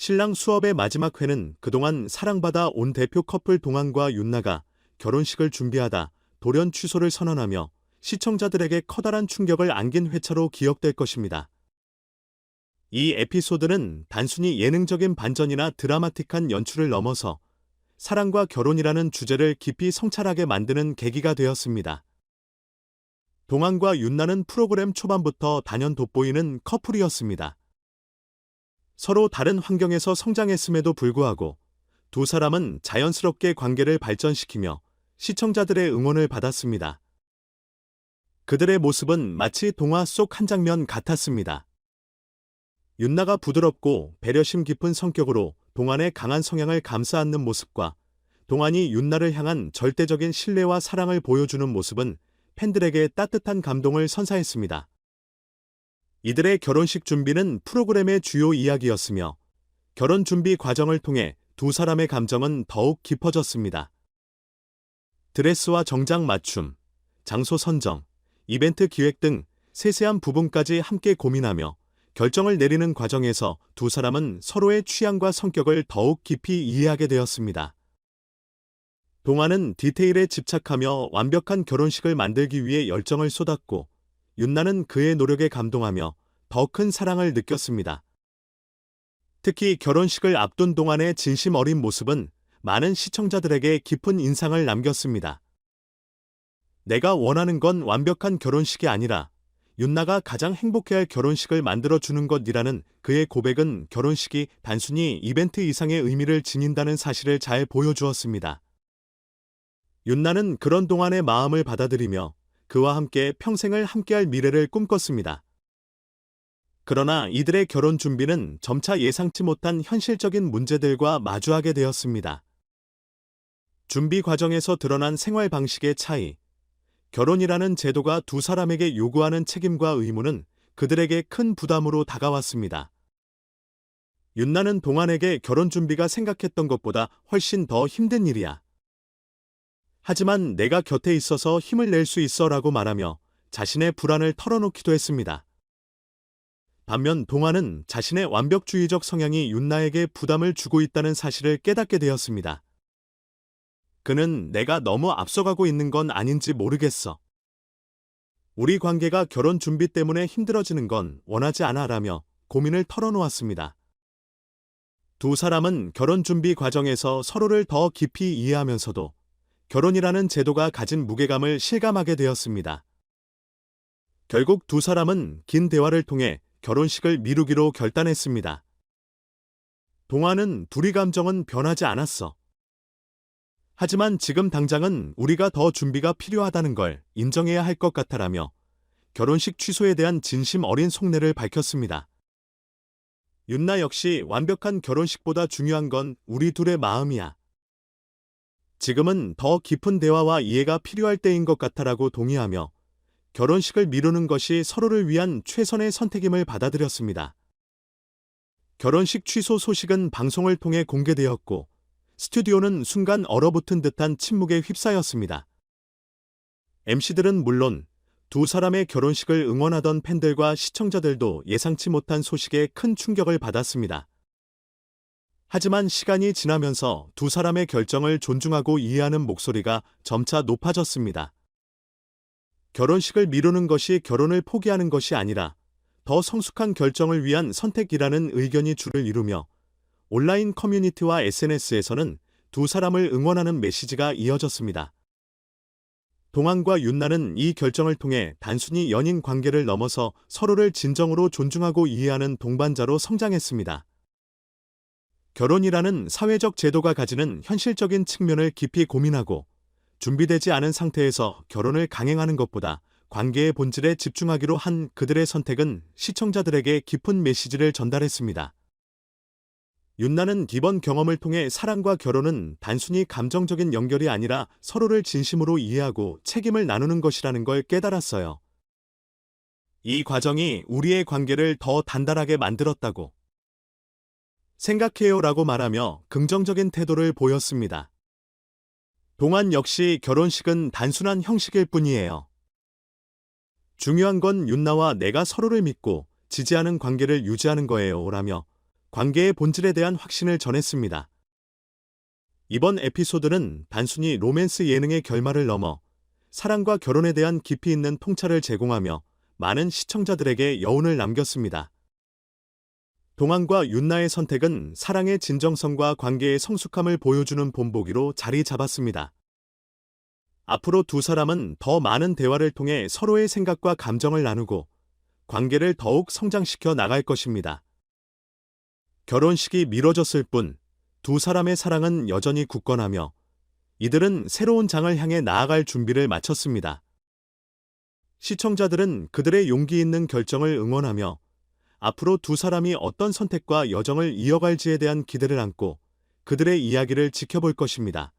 신랑 수업의 마지막 회는 그동안 사랑받아 온 대표 커플 동안과 윤나가 결혼식을 준비하다 돌연 취소를 선언하며 시청자들에게 커다란 충격을 안긴 회차로 기억될 것입니다. 이 에피소드는 단순히 예능적인 반전이나 드라마틱한 연출을 넘어서 사랑과 결혼이라는 주제를 깊이 성찰하게 만드는 계기가 되었습니다. 동안과 윤나는 프로그램 초반부터 단연 돋보이는 커플이었습니다. 서로 다른 환경에서 성장했음에도 불구하고 두 사람은 자연스럽게 관계를 발전시키며 시청자들의 응원을 받았습니다. 그들의 모습은 마치 동화 속 한 장면 같았습니다. 윤나가 부드럽고 배려심 깊은 성격으로 동안의 강한 성향을 감싸 안는 모습과 동안이 윤나를 향한 절대적인 신뢰와 사랑을 보여주는 모습은 팬들에게 따뜻한 감동을 선사했습니다. 이들의 결혼식 준비는 프로그램의 주요 이야기였으며 결혼 준비 과정을 통해 두 사람의 감정은 더욱 깊어졌습니다. 드레스와 정장 맞춤, 장소 선정, 이벤트 기획 등 세세한 부분까지 함께 고민하며 결정을 내리는 과정에서 두 사람은 서로의 취향과 성격을 더욱 깊이 이해하게 되었습니다. 동화는 디테일에 집착하며 완벽한 결혼식을 만들기 위해 열정을 쏟았고 윤나는 그의 노력에 감동하며 더 큰 사랑을 느꼈습니다. 특히 결혼식을 앞둔 동안의 진심 어린 모습은 많은 시청자들에게 깊은 인상을 남겼습니다. 내가 원하는 건 완벽한 결혼식이 아니라 윤나가 가장 행복해할 결혼식을 만들어주는 것이라는 그의 고백은 결혼식이 단순히 이벤트 이상의 의미를 지닌다는 사실을 잘 보여주었습니다. 윤나는 그런 동안의 마음을 받아들이며 그와 함께 평생을 함께할 미래를 꿈꿨습니다. 그러나 이들의 결혼 준비는 점차 예상치 못한 현실적인 문제들과 마주하게 되었습니다. 준비 과정에서 드러난 생활 방식의 차이, 결혼이라는 제도가 두 사람에게 요구하는 책임과 의무는 그들에게 큰 부담으로 다가왔습니다. 윤나는 동안에게 결혼 준비가 생각했던 것보다 훨씬 더 힘든 일이야. 하지만 내가 곁에 있어서 힘을 낼 수 있어 라고 말하며 자신의 불안을 털어놓기도 했습니다. 반면 동화는 자신의 완벽주의적 성향이 윤나에게 부담을 주고 있다는 사실을 깨닫게 되었습니다. 그는 내가 너무 앞서가고 있는 건 아닌지 모르겠어. 우리 관계가 결혼 준비 때문에 힘들어지는 건 원하지 않아 라며 고민을 털어놓았습니다. 두 사람은 결혼 준비 과정에서 서로를 더 깊이 이해하면서도 결혼이라는 제도가 가진 무게감을 실감하게 되었습니다. 결국 두 사람은 긴 대화를 통해 결혼식을 미루기로 결단했습니다. 동화는 둘이 감정은 변하지 않았어. 하지만 지금 당장은 우리가 더 준비가 필요하다는 걸 인정해야 할 것 같아라며 결혼식 취소에 대한 진심 어린 속내를 밝혔습니다. 윤나 역시 완벽한 결혼식보다 중요한 건 우리 둘의 마음이야. 지금은 더 깊은 대화와 이해가 필요할 때인 것 같아라고 동의하며 결혼식을 미루는 것이 서로를 위한 최선의 선택임을 받아들였습니다. 결혼식 취소 소식은 방송을 통해 공개되었고 스튜디오는 순간 얼어붙은 듯한 침묵에 휩싸였습니다. MC들은 물론 두 사람의 결혼식을 응원하던 팬들과 시청자들도 예상치 못한 소식에 큰 충격을 받았습니다. 하지만 시간이 지나면서 두 사람의 결정을 존중하고 이해하는 목소리가 점차 높아졌습니다. 결혼식을 미루는 것이 결혼을 포기하는 것이 아니라 더 성숙한 결정을 위한 선택이라는 의견이 줄을 이루며 온라인 커뮤니티와 SNS에서는 두 사람을 응원하는 메시지가 이어졌습니다. 동안과 윤나는 이 결정을 통해 단순히 연인 관계를 넘어서 서로를 진정으로 존중하고 이해하는 동반자로 성장했습니다. 결혼이라는 사회적 제도가 가지는 현실적인 측면을 깊이 고민하고 준비되지 않은 상태에서 결혼을 강행하는 것보다 관계의 본질에 집중하기로 한 그들의 선택은 시청자들에게 깊은 메시지를 전달했습니다. 윤나는 이번 경험을 통해 사랑과 결혼은 단순히 감정적인 연결이 아니라 서로를 진심으로 이해하고 책임을 나누는 것이라는 걸 깨달았어요. 이 과정이 우리의 관계를 더 단단하게 만들었다고 생각해요 라고 말하며 긍정적인 태도를 보였습니다. 동안 역시 결혼식은 단순한 형식일 뿐이에요. 중요한 건 윤나와 내가 서로를 믿고 지지하는 관계를 유지하는 거예요 라며 관계의 본질에 대한 확신을 전했습니다. 이번 에피소드는 단순히 로맨스 예능의 결말을 넘어 사랑과 결혼에 대한 깊이 있는 통찰을 제공하며 많은 시청자들에게 여운을 남겼습니다. 동안과 윤나의 선택은 사랑의 진정성과 관계의 성숙함을 보여주는 본보기로 자리 잡았습니다. 앞으로 두 사람은 더 많은 대화를 통해 서로의 생각과 감정을 나누고 관계를 더욱 성장시켜 나갈 것입니다. 결혼식이 미뤄졌을 뿐 두 사람의 사랑은 여전히 굳건하며 이들은 새로운 장을 향해 나아갈 준비를 마쳤습니다. 시청자들은 그들의 용기 있는 결정을 응원하며 앞으로 두 사람이 어떤 선택과 여정을 이어갈지에 대한 기대를 안고 그들의 이야기를 지켜볼 것입니다.